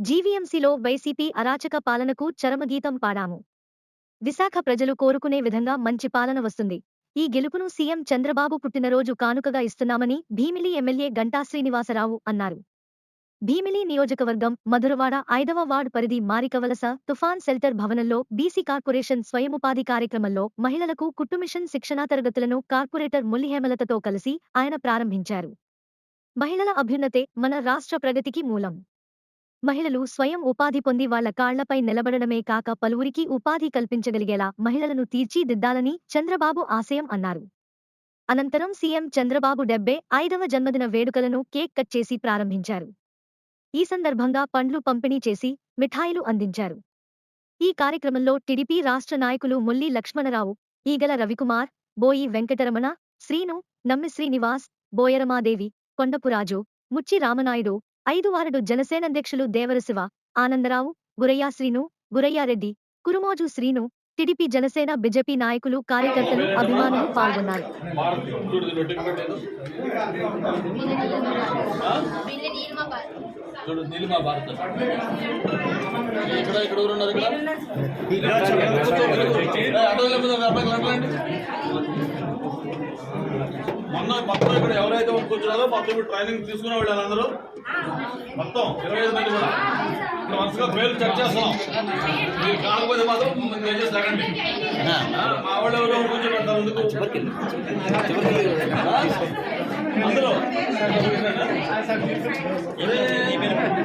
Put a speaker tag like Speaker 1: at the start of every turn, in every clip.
Speaker 1: జీవీఎంసీలో YCP అరాచక పాలనకు చరమగీతం పాడాము. విశాఖ ప్రజలు కోరుకునే విధంగా మంచి పాలన వస్తుంది. ఈ గెలుపును సీఎం చంద్రబాబు పుట్టినరోజు కానుకగా ఇస్తున్నామని భీమిలి ఎమ్మెల్యే గంటా శ్రీనివాసరావు అన్నారు. భీమిలి నియోజకవర్గం మధురవాడ ఐదవ వార్డ్ పరిధి మారికవలస తుఫాన్ సెల్టర్ భవనంలో బీసీ కార్పొరేషన్ స్వయముపాధి కార్యక్రమంలో మహిళలకు కుట్టుమిషన్ శిక్షణా తరగతులను కార్పొరేటర్ ముల్లిహేమలతతో కలిసి ఆయన ప్రారంభించారు. మహిళల అభ్యున్నతే మన రాష్ట్ర ప్రగతికి మూలం. మహిళలు స్వయం ఉపాధి పొంది వాళ్ళ కాళ్ళపై నిలబడడమే కాక పలువురికి ఉపాధి కల్పించగలిగేలా మహిళలను తీర్చిదిద్దాలని చంద్రబాబు ఆశయం అన్నారు. అనంతరం సీఎం చంద్రబాబు డెబ్బై ఐదవ జన్మదిన వేడుకలను కేక్ కట్ చేసి ప్రారంభించారు. ఈ సందర్భంగా పండ్లు పంపిణీ చేసి మిఠాయిలు అందించారు. ఈ కార్యక్రమంలో టిడిపి రాష్ట్ర నాయకులు ముల్లి లక్ష్మణరావు ఈగల రవికుమార్ బోయి వెంకటరమణ శ్రీను నమ్మి శ్రీనివాస్ బోయరమాదేవి కొండపురాజు ముచ్చి రామనాయుడు ఐదు వారడు జనసేనాధ్యక్షులు దేవరశివ ఆనందరావు గురయ్య శ్రీను గురయ్యారెడ్డి కురుమోజు శ్రీను టిడిపి జనసేన బిజెపి నాయకులు కార్యకర్తలు అభిమానులు పాల్గొన్నారు.
Speaker 2: చూడు నీలిమా భారత్ ఇక్కడ ఇక్కడ ఉన్నారు ఇక్కడ? మొన్న మొత్తం ఇక్కడ ఎవరైతే కూర్చున్నారో మొత్తం ఇప్పుడు ట్రైనింగ్ తీసుకునే వాళ్ళు అందరూ. మొత్తం ఇరవై ఐదు మంది కూడా. ఇక్కడ వరుసగా పేర్లు చెక్ చేస్తున్నాం. మీరు కాకపోతే మాత్రం మీరు చేసి తగ్గండి మా వాళ్ళు ఎవరు కూర్చోబెడతారు ఎందుకు? అందరూ.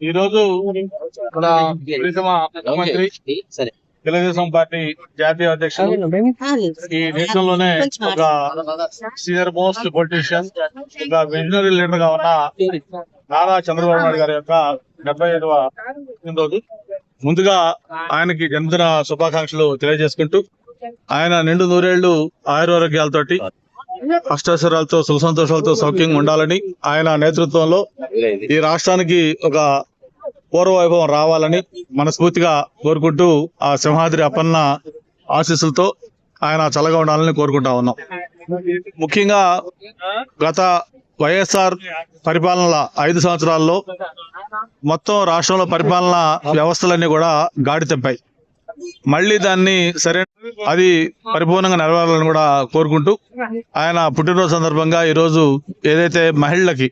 Speaker 2: ఈ రోజు మన ముఖ్యమంత్రి తెలుగుదేశం పార్టీ జాతీయ అధ్యక్షుడు ఈ దేశంలోనే ఒక సీనియర్ మోస్ట్ పొలిటీషియన్ ఒక విజనరీ లీడర్గా ఉన్న నారా చంద్రబాబు నాయుడు గారి యొక్క డెబ్బై ఐదవ రోజు ముందుగా ఆయనకి జన్మదిన శుభాకాంక్షలు తెలియజేసుకుంటూ ఆయన నిండు నూరేళ్ళు ఆయురారోగ్యాలతోటి అష్టాశ్వరాలతో సుఖ సంతోషాలతో సౌఖ్యంగా ఉండాలని ఆయన నేతృత్వంలో ఈ రాష్ట్రానికి ఒక పూర్వ వైభవం రావాలని మనస్ఫూర్తిగా కోరుకుంటూ ఆ సింహాద్రి అపన్న ఆశీస్సులతో ఆయన చల్లగా ఉండాలని కోరుకుంటా ఉన్నాం. ముఖ్యంగా గత వైఎస్ఆర్ పరిపాలనల ఐదు సంవత్సరాల్లో మొత్తం రాష్ట్రంలో పరిపాలన వ్యవస్థలన్నీ కూడా గాడి తెప్పాయి మళ్ళీ దాన్ని సరైన అది పరిపూర్ణంగా నెరవేరాలని కూడా కోరుకుంటూ ఆయన పుట్టినరోజు సందర్భంగా ఈరోజు ఏదైతే మహిళలకి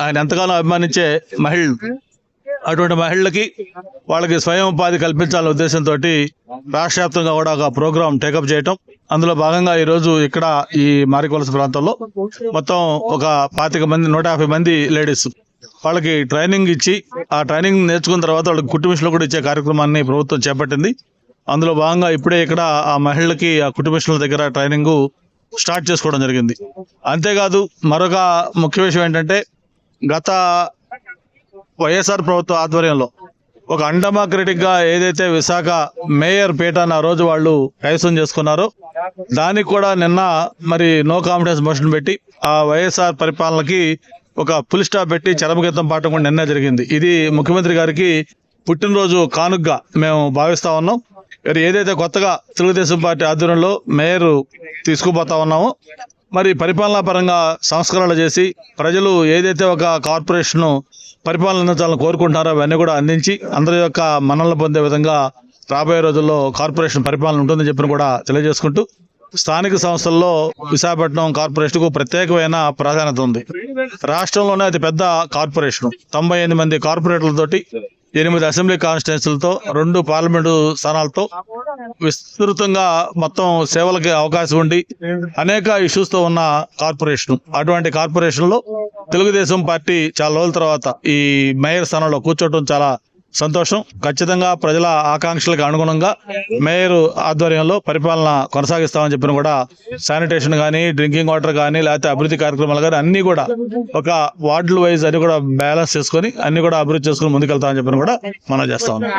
Speaker 2: ఆయన ఎంతగానో అభిమానించే మహిళలు అటువంటి మహిళలకి వాళ్ళకి స్వయం ఉపాధి కల్పించాలనే ఉద్దేశంతో రాష్ట్ర వ్యాప్తంగా కూడా ఒక ప్రోగ్రాం టేకప్ చేయటం. అందులో భాగంగా ఈ రోజు ఇక్కడ ఈ మారికొలస ప్రాంతంలో మొత్తం ఒక పాతిక మంది నూట యాభై మంది లేడీస్ వాళ్ళకి ట్రైనింగ్ ఇచ్చి ఆ ట్రైనింగ్ నేర్చుకున్న తర్వాత వాళ్ళకి కుట్టు మిషన్లు కూడా ఇచ్చే కార్యక్రమాన్ని ప్రభుత్వం చేపట్టింది. అందులో భాగంగా ఇప్పుడే ఇక్కడ ఆ మహిళలకి ఆ కుట్టు మిషన్ల దగ్గర ట్రైనింగ్ స్టార్ట్ చేసుకోవడం జరిగింది. అంతేకాదు మరొక ముఖ్య విషయం ఏంటంటే గత వైఎస్ఆర్ ప్రభుత్వ ఆధ్వర్యంలో ఒక అండమాక్రటిక్గా ఏదైతే విశాఖ మేయర్ పీఠాన్ని ఆ రోజు వాళ్ళు కైవసం చేసుకున్నారో దానికి కూడా నిన్న మరి నో కాన్ఫిడెన్స్ మోషన్ పెట్టి ఆ వైఎస్ఆర్ పరిపాలనకి ఒక ఫుల్ స్టాప్ పెట్టి చరమగీతం పాడటం కూడా నిన్న జరిగింది. ఇది ముఖ్యమంత్రి గారికి పుట్టినరోజు కానుగ్గా మేము భావిస్తా ఉన్నాం. మరి ఏదైతే కొత్తగా తెలుగుదేశం పార్టీ ఆధ్వర్యంలో మేయర్ తీసుకుపోతా ఉన్నామో మరి పరిపాలనా పరంగా సంస్కరణలు చేసి ప్రజలు ఏదైతే ఒక కార్పొరేషన్ పరిపాలన అందించాలని కోరుకుంటున్నారో అవన్నీ కూడా అందించి అందరి యొక్క మన్ననలు పొందే విధంగా రాబోయే రోజుల్లో కార్పొరేషన్ పరిపాలన ఉంటుందని చెప్పిన కూడా తెలియజేసుకుంటూ స్థానిక సంస్థల్లో విశాఖపట్నం కార్పొరేషన్కు ప్రత్యేకమైన ప్రాధాన్యత ఉంది. రాష్ట్రంలోనే అతి పెద్ద కార్పొరేషన్. తొంభై ఎనిమిది మంది కార్పొరేటర్లతోటి ఎనిమిది అసెంబ్లీ కాన్స్టిట్యున్సీలతో రెండు పార్లమెంటు స్థానాలతో విస్తృతంగా మొత్తం సేవలకి అవకాశం ఉండి అనేక ఇష్యూస్తో ఉన్న కార్పొరేషన్. అటువంటి కార్పొరేషన్లో తెలుగుదేశం పార్టీ చాలా రోజుల తర్వాత ఈ మేయర్ స్థానంలో కూర్చోవడం చాలా సంతోషం. ఖచ్చితంగా ప్రజల ఆకాంక్షలకు అనుగుణంగా మేయర్ ఆధ్వర్యంలో పరిపాలన కొనసాగిస్తామని చెప్పిన కూడా శానిటేషన్ కానీ డ్రింకింగ్ వాటర్ కానీ లేకపోతే అభివృద్ధి కార్యక్రమాలు కానీ అన్ని కూడా ఒక వార్డుల వైజ్ అన్ని కూడా బ్యాలెన్స్ చేసుకొని అన్ని కూడా అభివృద్ధి చేసుకుని ముందుకెళ్తామని చెప్పిన కూడా మనం చేస్తా ఉన్నాం.